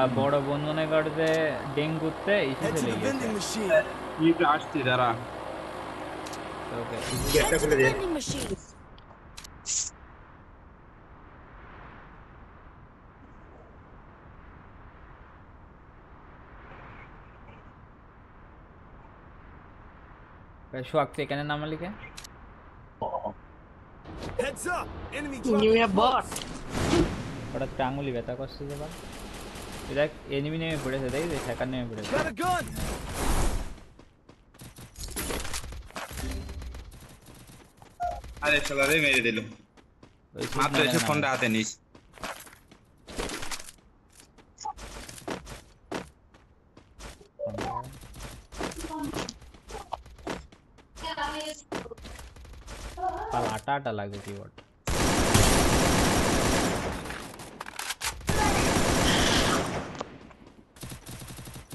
আর বড় বন্ধনগর যে ডেঙ্গুতে ইসে Head to চলে the গেছে vending machine. কি তো আসছি দাঁড়া ওকে Head to the vending machine. সোয়াক তুই এখানে নাম লিখে Heads up! Enemy You dropping. have bot. হঠাৎ করে আঙুলি ব্যথা করছে যে এবার তুই দেখ এনিমি নেমে পড়েছে দেখি হ্যাকার নেমে পড়েছে! আরে শালারে মেরে দিল। মাত্র এসে ফোনটা হাতে নিস। আটা লাগবে কিবোর্ড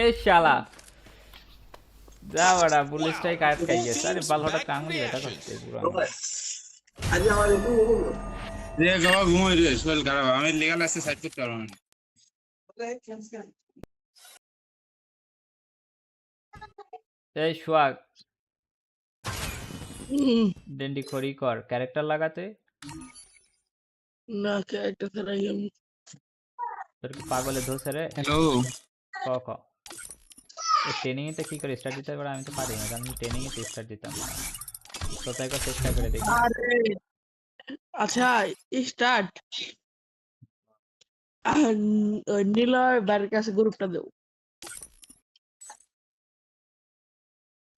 এ শালা। যা বড়া পুলিশটাই কাট খাই আরে বাল হঠাৎ আঙুলি ব্যথা করছে পুরো আমার। যে গাওয়া ঘুমোই রে শরীর খারাপ আমি লিগাল আছে সাইড করতে পারব না। এই সোয়াগ. ডেন্ডি খড়ি কর ক্যারেক্টার লাগাতে। না ক্যারেক্টার ছাড়াই আমি তোর কি পাগলে ধরছে রে হ্যালো ক ক ট্রেনিং এতে কি করে স্টার্ট দিতে পারে আমি তো পারি না কারণ ট্রেনিং এতে স্টার্ট দিতাম তো তাই করে চেষ্টা করে দেখি আরে আচ্ছা স্টার্ট নীলয় বাড়ির কাছে গ্রুপটা দেও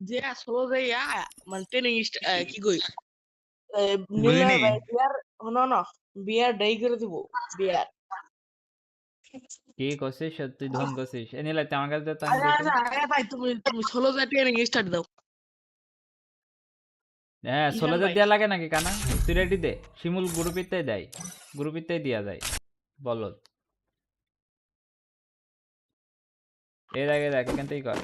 যে আসলো যে ইয়া মানে ট্রেনিং কি কই নীলয় বুঝিনি। বিয়ার শোনো না বিয়ার ডাই করে দিব বিয়ার কি করছিস তুই ধন করছিস এ নিলে আমার কাছে তো আরে ভাই তুমি তুমি ট্রেনিং স্টার্ট দাও। হ্যাঁ? দেওয়া লাগে নাকি কানা? তুই রেডি দে। শিমুল গ্রুপিতে দেয়। গ্রুপিতে দিয়া যায়। বলো দেখ এই দেখ এখান থেকেই কর।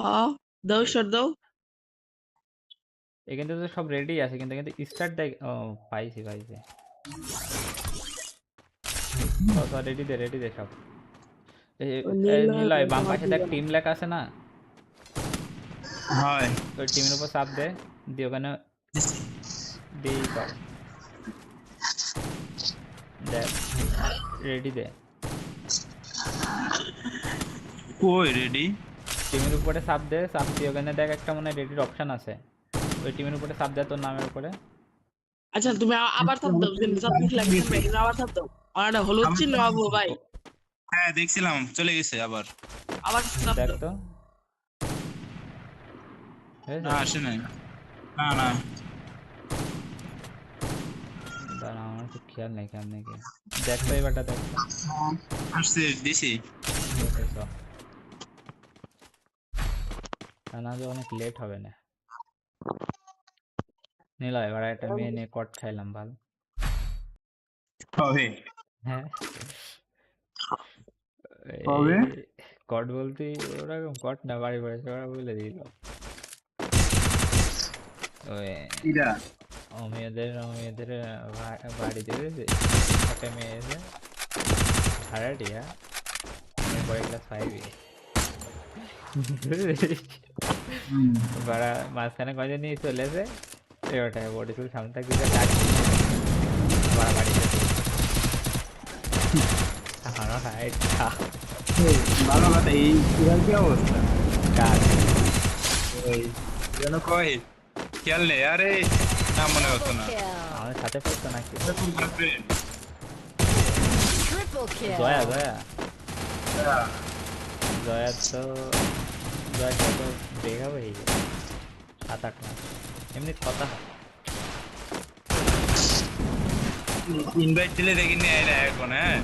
হ্যাঁ দাও স্টার্ট দাও। এখান থেকে তো সব রেডি আছে কিন্তু কিন্তু স্টার্ট দেয় ও পাইছি পাইছি। রেডি দে রেডি দে সব। এই ও এই নীল নীলয় আর বাম পাশে দেখ টিম লেখা আছে না? হয়। ওই টিমের উপর চাপ দে দিয়ে ওখানে দিয়ে কর। দেখ রেডি দে। কই রেডি টিমের উপরে চাপ দে চাপ দিয়ে ওখানে দেখ একটা মনে রেডির অপশন আছে। ওই টিমের উপরে চাপ দে তোর নামের উপরে। আচ্ছা তুমি আবার চাপ দাও চাপ লাগবে আবার চাপ দাও। আমার একটা হলুদ চিহ্ন আবু ভাই। হ্যাঁ দেখছিলাম। চলে গেছে আবার। আবার চাপ দেখ দাও তো। হয়েছে? না আসে নাই। না না। দাঁড়া আমার তো খেয়াল নেই কেমন কি দেখ তো এবারটা দেখ তো। আসছে দিছি। দেখেছ? তা না যে অনেক লেট হবে না। নিল এবার একটা মেয়ে নিয়ে কট খাইলাম ভালো। হবে। হ্যাঁ। কবে? কট বলতে ওরকম কট না বাড়ি পড়েছে ওরা বলে দিল। ওই ইরা ও মেয়েদের ও মেয়েদের ভা- বাড়ি দেবে যে একটা মেয়ে এসে ভাড়াটিয়া। পরে ক্লাস ফাইভে ভাড়া মাঝখানে কয়জন নিয়ে চলেছে এবারটায় বডি স্কুল সামনে থাকবে ডাক ভাড়া আমার অবস্থা কাজ ওই যেন কই খেয়াল নেই আরে না মনে হতো না. আমাদের সাথে পড়তো নাকি. জয়া জয়া জয়া তো জয়া তো দেখা হয়ে গেছে সাত আট মাস এমনি কথা হয় ইনভাইট দিলে দেখি নিয়ে আইলে এখন হ্যাঁ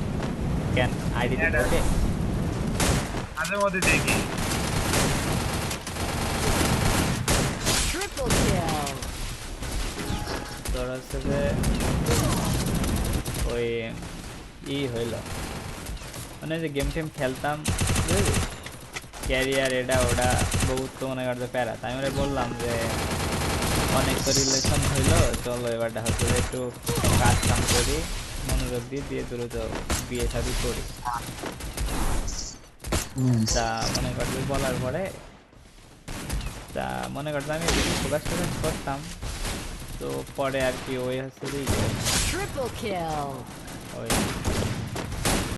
কেন আইডি ওকে মাঝে মধ্যে দেখি তোর হচ্ছে যে ওই ই হইল মানে যে গেম টেম খেলতাম ক্যারিয়ার এটা ওটা বহুত তো মনে করতে প্যারা তাই আমি বললাম যে অনেক তো রিলেশন হইল চলো এবারটা হচ্ছে যে একটু কাজ কাম করি মনোযোগ দিয়ে দিয়ে দ্রুত বিয়ে শাদি করি তা মনে করতে বলার পরে তা মনে করতাম আমি ফোকাস টোকাস করতাম তো পরে আর কি ওই হচ্ছে. ওই